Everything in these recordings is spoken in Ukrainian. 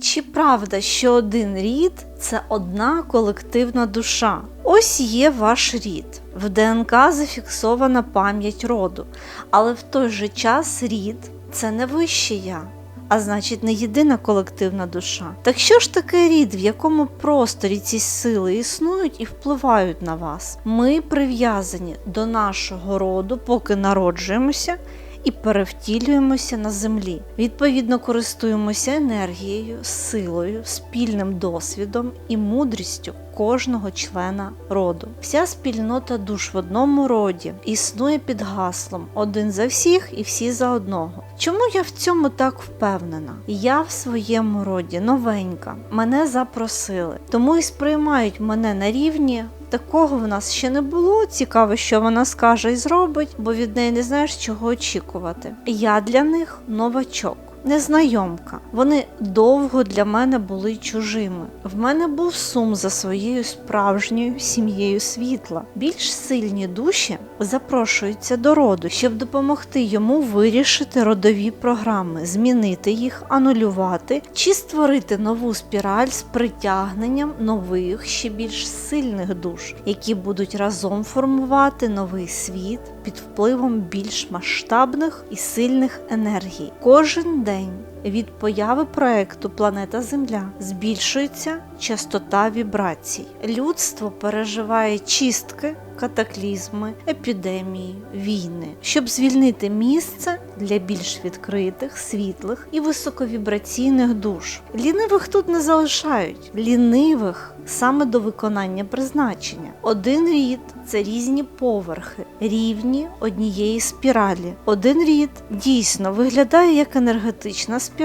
Чи правда, що один рід це одна колективна душа? Ось є ваш рід. В ДНК зафіксована пам'ять роду, але в той же час рід це не вище я. А значить, не єдина колективна душа. Так що ж таке рід, в якому просторі ці сили існують і впливають на вас? Ми прив'язані до нашого роду, поки народжуємося, і перевтілюємося на землі. Відповідно, користуємося енергією, силою, спільним досвідом і мудрістю кожного члена роду. Вся спільнота душ в одному роді існує під гаслом один за всіх і всі за одного. Чому я в цьому так впевнена? Я в своєму роді новенька, мене запросили, тому і сприймають мене на рівні. Такого в нас ще не було. Цікаво, що вона скаже і зробить, бо від неї не знаєш, чого очікувати. Я для них новачок. Незнайомка. Вони довго для мене були чужими. В мене був сум за своєю справжньою сім'єю світла. Більш сильні душі запрошуються до роду, щоб допомогти йому вирішити родові програми, змінити їх, анулювати чи створити нову спіраль з притягненням нових ще більш сильних душ, які будуть разом формувати новий світ під впливом більш масштабних і сильних енергій. Кожен день від появи проекту Планета Земля збільшується частота вібрацій. Людство переживає чистки, катаклізми, епідемії, війни, щоб звільнити місце для більш відкритих, світлих і високовібраційних душ. Лінивих тут не залишають, лінивих саме до виконання призначення. Один рід це різні поверхи, рівні однієї спіралі. Один рід дійсно виглядає як енергетична спіраль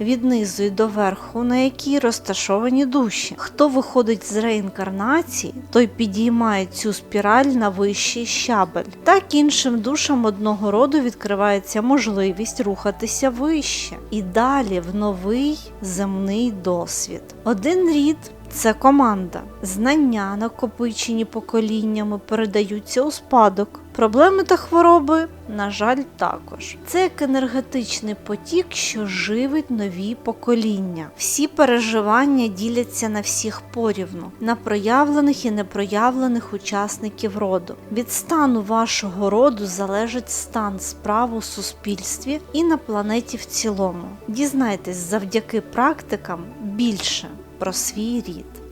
від низу до верху, на якій розташовані душі. Хто виходить з реінкарнації, той підіймає цю спіраль на вищий щабель. Так іншим душам одного роду відкривається можливість рухатися вище і далі в новий земний досвід. Один рід це команда. Знання, накопичені поколіннями, передаються у спадок. Проблеми та хвороби, на жаль, також. Це як енергетичний потік, що живить нові покоління. Всі переживання діляться на всіх порівну, на проявлених і непроявлених учасників роду. Від стану вашого роду залежить стан справ у суспільстві і на планеті в цілому. Дізнайтесь завдяки практикам більше про свій рід.